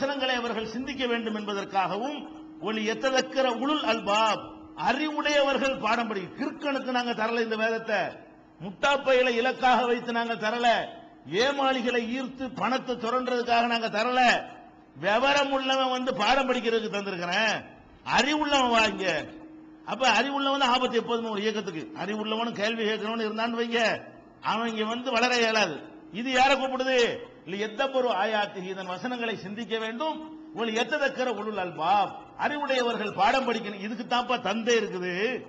வசனங்களை அவர்கள் சிந்திக்க வேண்டும் என்பதற்காகவும் ஒளி எத்ததக்கிற உளுல் அல்பாப் அறிவுடையவர்கள் பாடம் படி கிறுக்கனுக்கு நாங்க தரல இந்த வேதத்தை. முட்டாப்பையில இலக்காக வைத்து நாங்க தரல. ஏமாளிகளை ஈர்த்து பணத்தை சுரண்டுறதுக்காக நாங்க தரல. விவரம் உள்ளவன் வந்து பாடம் படிக்கிறதுக்கு தந்திருக்கிறேன். அறிவுள்ளவன் வாங்க அப்ப அறிவுள்ளவன் தான் ஆபத்து எப்போதுமே ஒரு இயக்கத்துக்கு. அறிவுள்ளவனும் கேள்வி கேட்கிறவனு இருந்தான்னு வைங்க. அவன் இங்க வந்து வளர இயலாது. இது யாரை கூப்பிடுது? இல்ல எந்த இதன் வசனங்களை சிந்திக்க வேண்டும். ஒரு எத்ததக்கிற உளுல் அல்பாப். அறிவுடையவர்கள் பாடம் படிக்கணும். இதுக்கு தான்ப்பா தந்தை இருக்குது.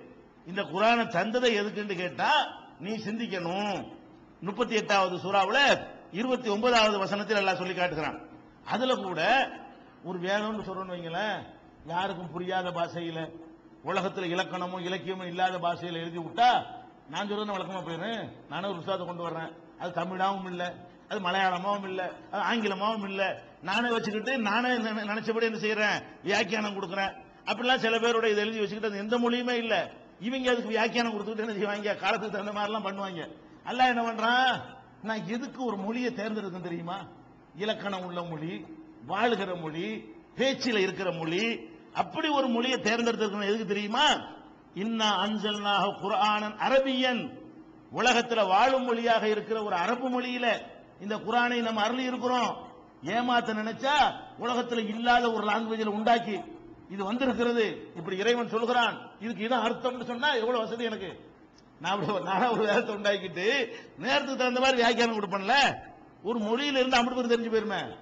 இந்த குரானை தந்ததை எதுக்குன்னு கேட்டா நீ சிந்திக்கணும். முப்பத்தி எட்டாவது சூறாவில் இருபத்தி ஒன்பதாவது வசனத்தில் எல்லாம் சொல்லி காட்டுகிறான். அதுல கூட ஒரு வேதம்னு சொல்லணும் வைங்களேன். யாருக்கும் புரியாத பாஷையில உலகத்தில் இலக்கணமும் இலக்கியமும் இல்லாத பாஷையில் எழுதி விட்டா நான் சொல்றது வழக்கமா போயிடும் நானும் ஒரு புத்தகத்தை கொண்டு வர்றேன். அது தமிழாவும் இல்லை. அது மலையாளமாவும் இல்லை அது ஆங்கிலமாவும் இல்லை. நானே வச்சுக்கிட்டு நானே நினைச்சபடி என்ன செய்யறேன் வியாக்கியானம் கொடுக்குறேன். அப்படிலாம் சில பேரோட இதை எழுதி வச்சுக்கிட்டு அது எந்த மொழியுமே இல்லை. இவங்க அதுக்கு வியாக்கியானம் கொடுத்துட்டு என்ன செய்வாங்க? காலத்துக்கு தகுந்த மாதிரிலாம் பண்ணுவாங்க. அல்ல என்ன பண்றான் நான் எதுக்கு ஒரு மொழியை தேர்ந்தெடுக்கணும் தெரியுமா? இலக்கணம் உள்ள மொழி வாழுகிற மொழி பேச்சில் இருக்கிற மொழி அப்படி ஒரு மொழியை தேர்ந்தெடுத்திருக்கணும். எதுக்கு தெரியுமா? இன்னா நாக குரானன் அரபியன். உலகத்தில் வாழும் மொழியாக இருக்கிற ஒரு அரபு மொழியில இந்த குரானை நம்ம அருளி இருக்கிறோம். ஏமாத்த நினைச்சா உலகத்தில் இல்லாத ஒரு லாங்குவேஜில் உண்டாக்கி இது வந்திருக்கிறது. இப்படி இறைவன் சொல்கிறான். இதுக்கு இதான் அர்த்தம்னு சொன்னா எவ்வளவு வசதி எனக்கு? நான் நானா ஒரு வேதத்தை உண்டாக்கிட்டு நேரத்துக்கு தகுந்த மாதிரி வியாக்கியானம் கொடுப்பேன்ல. ஒரு மொழியில இருந்து அம்பது பேர் தெரிஞ்சு போயிருமே.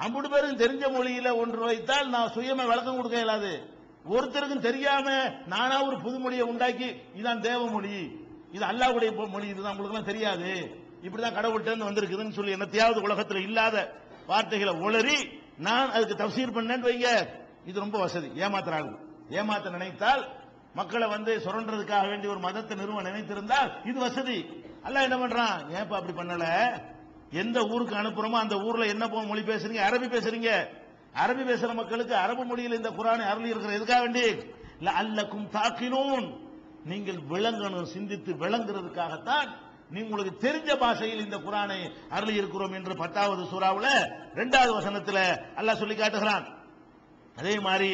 அம்பது பேரும் தெரிஞ்ச மொழியில ஒன்று வைத்தால் நான் சுயமா விளக்கம் கொடுக்க இயலாது. ஒருத்தருக்கும் தெரியாம நானா ஒரு புது மொழியை உண்டாக்கி இதான் தேவ மொழி. இது அல்லாவுடைய பொ- மொழி இதுதான். உங்களுக்கு எல்லாம் தெரியாது. இப்படிதான் கடவுள்கிட்ட வந்திருக்குதுன்னு சொல்லி என்னத்தையாவது உலகத்தில் இல்லாத வார்த்தைகளை உளறி நான் அதுக்கு தப்சீர் பண்ணேன்னு வைங்க. இது ரொம்ப வசதி. ஏமாத்துறாங்க. ஏமாத்த நினைத்தால் மக்களை வந்து சுரண்டதுக்காக வேண்டி ஒரு மதத்தை நிறுவ நினைத்திருந்தால் இது வசதி. அல்ல என்ன பண்றான்? ஏன்பா அப்படி பண்ணல? எந்த ஊருக்கு அனுப்புறோமோ அந்த ஊர்ல என்ன போ- மொழி பேசுறீங்க? அரபி பேசுறீங்க. அரபி பேசுற மக்களுக்கு அரபு மொழியில் இந்த குரானை அருள் இருக்கிற எதுக்காக வேண்டி? அல்லக்கும் தாக்கினோன். நீங்கள் விளங்கணும் சிந்தித்து விளங்குறதுக்காகத்தான் நீ உங்களுக்கு தெரிஞ்ச பாஷையில் இந்த குரானை அருளி இருக்கிறோம் என்று பத்தாவது சூறாவில் இரண்டாவது வசனத்தில் அல்லாஹ் சொல்லி காட்டுகிறான். அதே மாதிரி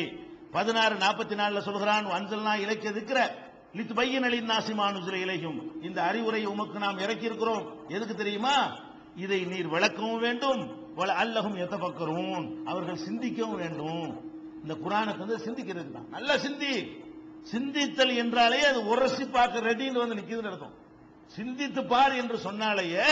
பதினாறு நாற்பத்தி நாலுல சொல்கிறான் அஞ்சல்னா இலக்கிய இருக்கிற லித்து பையனலின் நாசிமானுசில இலையும் இந்த அறிவுரை உமக்கு நாம் இறக்கி இருக்கிறோம் எதுக்கு தெரியுமா? இதை நீர் விளக்கவும் வேண்டும் அல்லகும் அல்லகும் எத்தபக்கரும் அவர்கள் சிந்திக்கவும் வேண்டும். இந்த குரானுக்கு வந்து சிந்திக்கிறது தான் நல்ல சிந்தி. சிந்தித்தல் என்றாலே அது உரசி பார்க்க ரெடின்னு வந்து நிற்கிதுன்னு அர்த்தம். சிந்தித்து பார் என்று சொன்னாலேயே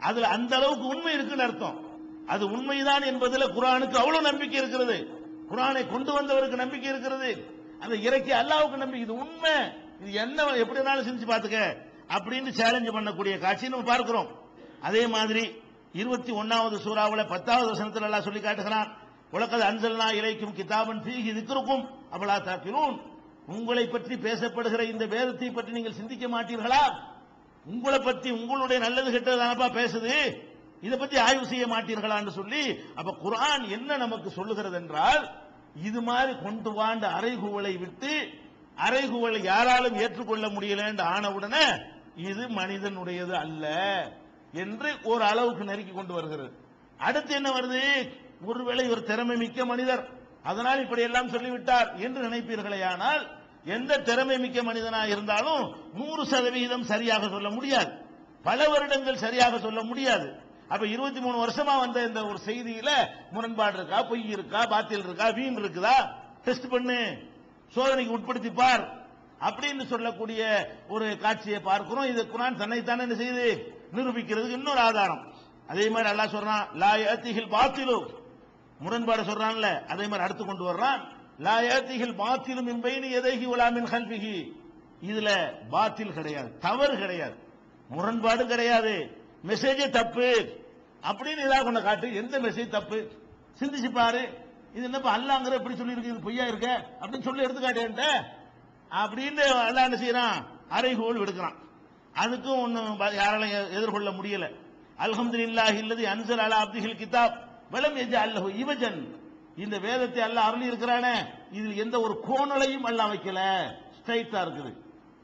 அதுல அந்த அளவுக்கு உண்மை இருக்குன்னு அர்த்தம். அது உண்மைதான் என்பதுல குரானுக்கு அவ்வளவு நம்பிக்கை இருக்கிறது. குரானை கொண்டு வந்தவருக்கு நம்பிக்கை இருக்கிறது. அந்த இறக்கி அல்லாவுக்கு நம்பிக்கை. இது உண்மை. இது என்ன எப்படி வேணாலும் சிந்திச்சு பார்த்துக்க. அப்படின்னு சேலஞ்சு பண்ணக்கூடிய காட்சி நம்ம பார்க்கிறோம். அதே மாதிரி இருபத்தி ஒன்னாவது சூறாவில் பத்தாவது வசனத்தில் எல்லாம் சொல்லி காட்டுகிறான். உலகது அன்சல்னா இறைக்கும் கிதாபன் ஃபீஹி இருக்கிறக்கும் அவளா தாக்கிலூன். உங்களை பற்றி பேசப்படுகிற இந்த வேதத்தை பற்றி நீங்கள் சிந்திக்க மாட்டீர்களா? உங்களை பத்தி உங்களுடைய நல்லது கெட்டது தானப்பா பேசுது? இதை பத்தி ஆய்வு செய்ய மாட்டீர்களான்னு சொல்லி அப்ப குரான் என்ன நமக்கு சொல்லுகிறது என்றால் இது மாதிரி கொண்டு வாண்ட அறைகுவலை விட்டு அறைகுவலை யாராலும் ஏற்றுக்கொள்ள முடியல என்று ஆனவுடனே இது மனிதனுடையது அல்ல என்று ஒரு அளவுக்கு நெருக்கி கொண்டு வருகிறது. அடுத்து என்ன வருது? ஒருவேளை ஒரு திறமை மிக்க மனிதர் அதனால் இப்படி எல்லாம் சொல்லிவிட்டார் என்று நினைப்பீர்களே ஆனால் எந்த திறமை மிக்க மனிதனா இருந்தாலும் நூறு சதவிகிதம் சரியாக சொல்ல முடியாது. பல வருடங்கள் சரியாக சொல்ல முடியாது. அப்ப இருபத்தி மூணு வருஷமா வந்த இந்த ஒரு செய்தியில முரண்பாடு இருக்கா பொய் இருக்கா பாத்தியல் இருக்கா வீண் இருக்குதா? டெஸ்ட் பண்ணு. சோதனைக்கு உட்படுத்தி பார். அப்படின்னு சொல்லக்கூடிய ஒரு காட்சியை பார்க்கிறோம். இது குரான் தன்னைத்தானே என்ன செய்யுது? நிரூபிக்கிறதுக்கு இன்னொரு ஆதாரம். அதே மாதிரி அல்லாஹ் சொல்றான் லா பாத்திலு. முரண்பாடு சொல்றான்ல அதே மாதிரி அடுத்து கொண்டு வர்றான். லா பாத்திலும் மின் எதைகி உலாமின் கல்விகி இதுல பாத்தில் கிடையாது தவறு கிடையாது. முரண்பாடு கிடையாது. மெசேஜே தப்பு. அப்படின்னு ஏதாவது கொண்ட காட்டு. எந்த மெசேஜ் தப்பு? சிந்திச்சு பாரு. இது என்னப்பா அல்லாங்கிற எப்படி சொல்லி இருக்கு இது பொய்யா இருக்க? அப்படின்னு சொல்லி எடுத்துக்காட்டேன்ட்ட அப்படின்னு அல்லா என்ன செய்யறான்? அரைகோல் விடுக்கிறான். அதுக்கும் ஒன்னும் யாராலையும் எ- எதிர்கொள்ள முடியல. அல்ஹம்துலில்லாஹி இல்லது அன்சல் அலா அப்திகள் கிதாப். வலம் எஜ அல்லஹு இவஜன். இந்த வேதத்தை அல்ல அருளி இருக்கிறானே. இதில் எந்த ஒரு கோணலையும் அல்ல வைக்கல. ஸ்ட்ரைட்டா இருக்குது.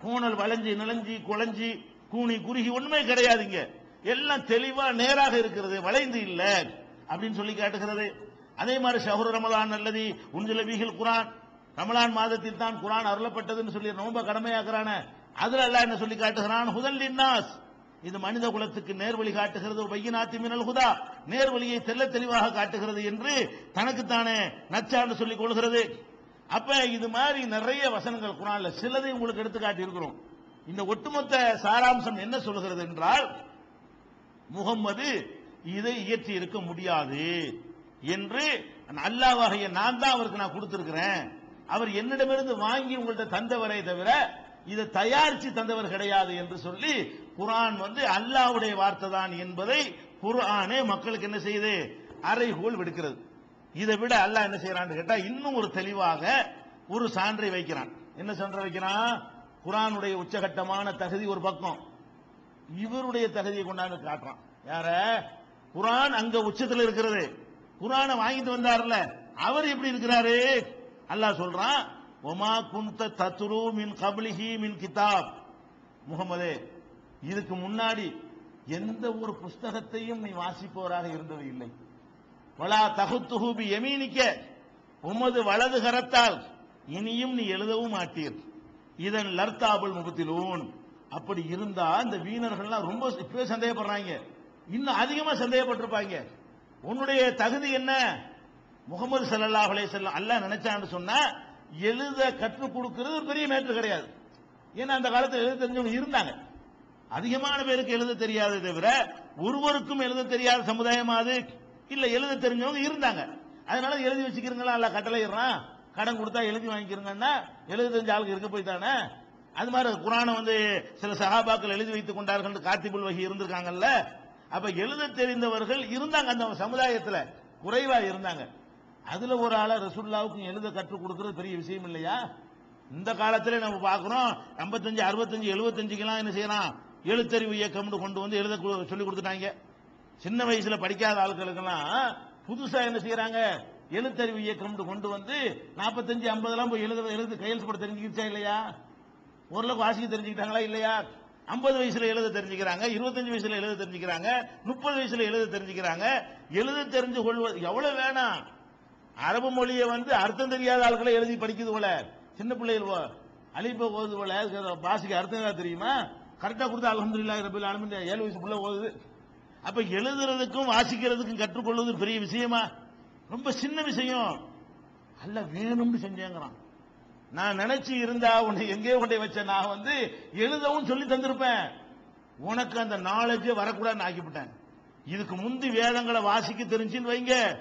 கோணல் வளைஞ்சி நிலஞ்சி குழஞ்சி கூனி குறுகி ஒண்ணுமே கிடையாதுங்க. எல்லாம் தெளிவா நேராக இருக்கிறது. வளைந்து இல்ல அப்படின்னு சொல்லி காட்டுகிறது. அதே மாதிரி ஷஹரு ரமலான் அல்லது உஞ்சில வீகில் குரான். ரமலான் மாதத்தில் தான் குரான் அருளப்பட்டதுன்னு சொல்லி ரொம்ப கடமையாக்குறான. அதுல அல்லாஹ் என்ன சொல்லி காட்டுகிறான்? ஹுதல் லின்னாஸ் இது மனித குலத்துக்கு நேர்வழி காட்டுகிறது பையனாத்தி மினல் குதா. நேர்வழியை தெல்ல தெளிவாக காட்டுகிறது என்று தனக்குத்தானே நச்சான்னு சொல்லிக் கொள்கிறது. அப்ப இது மாதிரி நிறைய வசனங்கள் குரான்ல சிலதை உங்களுக்கு எடுத்து காட்டியிருக்கிறோம் இந்த ஒட்டுமொத்த சாராம்சம் என்ன சொல்கிறது என்றால் முகம்மது இதை இயற்றி இருக்க முடியாது என்று அல்லாஹ்வாகிய நான் தான் அவருக்கு நான் கொடுத்திருக்கிறேன். அவர் என்னிடமிருந்து வாங்கி உங்கள்ட்ட தந்தவரை தவிர இதை தயாரிச்சு தந்தவர் கிடையாது என்று சொல்லி குரான் வந்து அல்லாவுடைய வார்த்தை தான் என்பதை குரானே மக்களுக்கு என்ன செய்யுது? அறைகோல் விடுக்கிறது. இதை விட அல்லாஹ் என்ன செய்யறான்னு கேட்டா இன்னும் ஒரு தெளிவாக ஒரு சான்றை வைக்கிறான். என்ன சான்றை வைக்கிறான்? குரானுடைய உச்சகட்டமான தகுதி ஒரு பக்கம். இவருடைய தகுதியை கொண்டாந்து காட்டுறான். யார? குரான் அங்க உச்சத்தில் இருக்கிறது. குரானை வாங்கிட்டு வந்தார்ல. அவர் எப்படி இருக்கிறாரு? அல்லாஹ் சொல்றான் ஒமா குந்த தத்ரு மின் கப்லிஹி மின் கிதாப். முகமதே இதுக்கு முன்னாடி எந்த ஒரு புஸ்தகத்தையும் நீ வாசிப்பவராக இருந்தது இல்லை. வலா தகுத்துஹு எமீனிக்க உமது வலது கரத்தால் இனியும் நீ எழுதவும் மாட்டீர். இதன் லர்த்தாபுல் முகத்திலூன் அப்படி இருந்தா இந்த வீணர்கள்லாம் ரொம்ப இப்பவே சந்தேகப்படுறாங்க. இன்னும் அதிகமா சந்தேகப்பட்டிருப்பாங்க. உன்னுடைய தகுதி என்ன? முகமது சல்லா அலே செல்லம் அல்ல நினைச்சான்னு சொன்னா எழுத கற்றுக் கொடுக்கிறது பெரிய மேற்று கிடையாது. ஏன்னா அந்த காலத்தில் எழுத தெரிஞ்சவங்க இருந்தாங்க. அதிகமான பேருக்கு எழுத தெரியாதே தவிர ஒருவருக்கும் எழுத தெரியாத சமுதாயம் அது? இல்ல எழுத தெரிஞ்சவங்க இருந்தாங்க. அதனால எழுதி வச்சுக்கிறீங்களா? இல்ல கட்டளையிடுறான். கடன் கொடுத்தா எழுதி வாங்கிக்கிறீங்கன்னா எழுத தெரிஞ்ச ஆளுக்கு இருக்க போய் தானே? அது மாதிரி குரானை வந்து சில சகாபாக்கள் எழுதி வைத்துக் கொண்டார்கள் காத்திபுல் வகி இருந்திருக்காங்கல்ல? அப்ப எழுத தெரிந்தவர்கள் இருந்தாங்க. அந்த சமுதாயத்துல குறைவா இருந்தாங்க. அதுல ஒரு ஆளை ரசுல்லாவுக்கும் எழுத கற்றுக் கொடுக்கறது பெரிய விஷயம் இல்லையா? இந்த காலத்துல நம்ம பார்க்கிறோம் 55 அறுபத்தஞ்சு எழுபத்தஞ்சுக்கெல்லாம் என்ன செய்யறான்? எழுத்தறிவு இயக்கம்னு கொண்டு வந்து எழுத சொல்லி கொடுத்துட்டாங்க. சின்ன வயசுல படிக்காத ஆட்களுக்கெல்லாம் புதுசா என்ன செய்யறாங்க எழுத்தறிவு இயக்கம்னு கொண்டு வந்து 45 50 எல்லாம் போய் எழுத எழுது கையெழுத்து போட தெரிஞ்சுக்கிச்சா இல்லையா? ஓரளவுக்கு வாசிக்க தெரிஞ்சுக்கிட்டாங்களா இல்லையா? 50 வயசுல எழுத தெரிஞ்சுக்கிறாங்க 25 வயசுல எழுத தெரிஞ்சுக்கிறாங்க முப்பது வயசுல எழுத தெரிஞ்சுக்கிறாங்க. எழுத தெரிஞ்சு கொள்வது எவ்வளவு வேணாம். அரபு மொழியை வந்து அர்த்தம் தெரியாத ஆட்களை எழுதி படிக்குது போல. சின்ன பிள்ளைகள் அழிப்ப போது போல. பாசிக்கு அர்த்தம் தெரியுமா? கரெக்டாக கொடுத்தா அலமதுல்லா ரபில் ஆலமின். ஏழு வயசு ஓகுது அப்போ எழுதுறதுக்கும் வாசிக்கிறதுக்கும் கற்றுக்கொள்வது பெரிய விஷயமா? ரொம்ப சின்ன விஷயம். அல்ல வேணும்னு செஞ்சேங்கிறான். நான் நினைச்சு இருந்தா உன்னை எங்கேயோ கொண்டே வச்ச நான் வந்து எழுதவும் சொல்லி தந்திருப்பேன். உனக்கு அந்த நாலேஜே வரக்கூடாதுன்னு ஆக்கிவிட்டேன். இதுக்கு முந்தி வேதங்களை வாசிக்க தெரிஞ்சுன்னு வைங்க.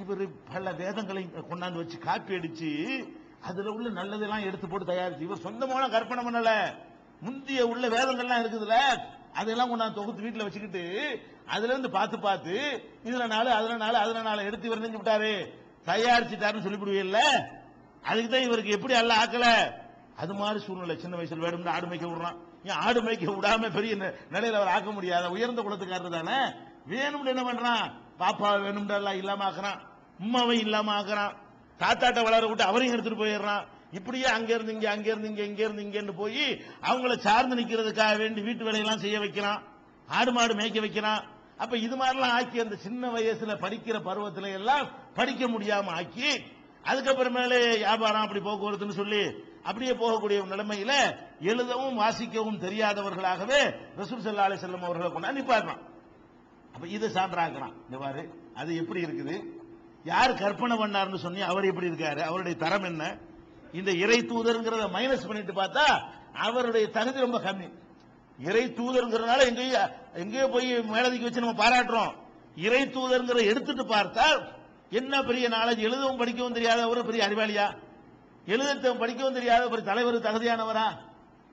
இவர் பல வேதங்களை கொண்டாந்து வச்சு காப்பி அடிச்சு அதுல உள்ள நல்லதெல்லாம் எடுத்து போட்டு தயாரிச்சு. இவர் சொந்தமான கற்பனை பண்ணல. முந்திய உள்ள வேதங்கள்லாம் இருக்குதுல்ல அதெல்லாம் கொண்டாந்து தொகுத்து வீட்டுல வச்சுக்கிட்டு அதுல இருந்து பார்த்து பார்த்து இதுல நாள் அதுல நாள் அதுல நாலு எடுத்து இவர் செஞ்சு விட்டாரு. தயாரிச்சுட்டாருன்னு சொல்லிவிடுவீல்ல அதுக்கு தான் இவருக்கு எப்படி அல்ல ஆக்கல? அது மாதிரி சூழ்நிலை. சின்ன வயசுல வேணும்னு ஆடு மேய்க்க விடுறான். ஏன் ஆடு மேய்க்க விடாம பெரிய நிலையில அவர் ஆக்க முடியாத உயர்ந்த குலத்துக்காரர் தானே? வேணும்னு என்ன பண்றான்? பாப்பா வேணும்னு எல்லாம் இல்லாம ஆக்குறான். உம்மாவை இல்லாம ஆக்குறான். தாத்தாட்ட வளர விட்டு அவரையும் எடுத்துட்டு போயிடுறான். இப்படியே அங்க இருந்து இங்க அங்க இருந்து இங்க இங்க இருந்து இங்கன்னு போய் அவங்கள சார்ந்து நிக்கிறதுக்காக வேண்டி வீட்டு வேலையெல்லாம் செய்ய வைக்கிறான். ஆடு மாடு மேய்க்க வைக்கிறான். அப்ப இது மாதிரிலாம் ஆக்கி அந்த சின்ன வயசுல படிக்கிற பருவத்துல எல்லாம் படிக்க முடியாம ஆக்கி அதுக்கப்புறமேலே வியாபாரம் அப்படி போக்குவரத்துன்னு சொல்லி அப்படியே போகக்கூடிய நிலைமையில் நிலைமையில எழுதவும் வாசிக்கவும் தெரியாதவர்களாகவே ரசூல் ஸல்லல்லாஹு அலைஹி அவர்களை கொண்டா நிப்பாடுறான் அப்ப இது சான்றாக்குறான். இந்த பாரு அது எப்படி இருக்குது? யார் கற்பனை பண்ணாருன்னு சொன்னி அவர் எப்படி இருக்காரு? அவருடைய தரம் என்ன? இந்த இறை தூதருங்கிறத மைனஸ் பண்ணிட்டு பார்த்தா அவருடைய தகுதி ரொம்ப கம்மி. இறை தூதருங்கிறதுனால எங்கேயோ எங்கேயோ போய் மேலதிக்கு வச்சு நம்ம பாராட்டுறோம். இறை தூதருங்கிற எடுத்துட்டு பார்த்தால் என்ன பெரிய நாலேஜ் எழுதவும் படிக்கவும் தெரியாத ஒரு பெரிய அறிவாளியா? எழுத படிக்கவும் தெரியாத ஒரு தலைவர் தகுதியானவரா?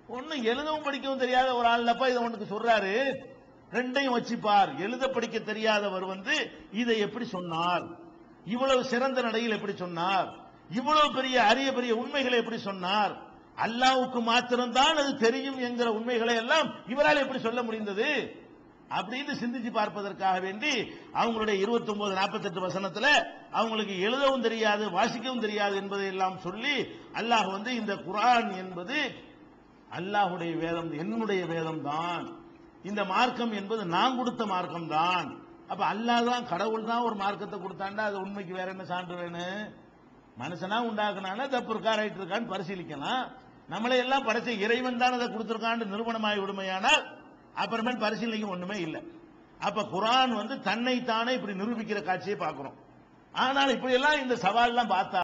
ஒன்னும் எழுதவும் படிக்கவும் தெரியாத ஒரு ஆள்லப்பா இதை உனக்கு சொல்றாரு. ரெண்டையும் வச்சுப்பார். எழுத படிக்க தெரியாதவர் வந்து இதை எப்படி சொன்னார்? இவ்வளவு சிறந்த நடையில் எப்படி சொன்னார்? இவ்வளவு பெரிய அரிய பெரிய உண்மைகளை எப்படி சொன்னார்? அல்லாவுக்கு மாத்திரம்தான் அது தெரியும் என்கிற உண்மைகளை எல்லாம் இவரால் எப்படி சொல்ல முடிந்தது? அப்படின்னு சிந்திச்சு பார்ப்பதற்காக வேண்டி அவங்களுடைய 29 ஒன்பது நாற்பத்தெட்டு வசனத்துல அவங்களுக்கு எழுதவும் தெரியாது வாசிக்கவும் தெரியாது என்பதை எல்லாம் சொல்லி அல்லாஹ் வந்து இந்த குரான் என்பது அல்லாஹுடைய வேதம் என்னுடைய வேதம் தான் இந்த மார்க்கம் என்பது நான் கொடுத்த மார்க்கம் தான் அப்ப அல்லாஹ் தான் கடவுள் தான் ஒரு மார்க்கத்தை கொடுத்தாண்டா அது உண்மைக்கு வேற என்ன சான்று வேணும்? மனுஷனா உண்டாக்குனானா தப்பு இருக்கா ரைட் இருக்கான்னு பரிசீலிக்கலாம். நம்மளை எல்லாம் படைச்ச இறைவன் தான் அதை கொடுத்துருக்கான்னு நிரூபணமாகி விடுமையானால் அப்புறமேல் பரிசீலனைக்கு ஒண்ணுமே இல்லை. அப்ப குரான் வந்து தன்னை தானே இப்படி நிரூபிக்கிற காட்சியை பார்க்கிறோம். ஆனால் இப்படி எல்லாம் இந்த சவால்லாம் பார்த்தா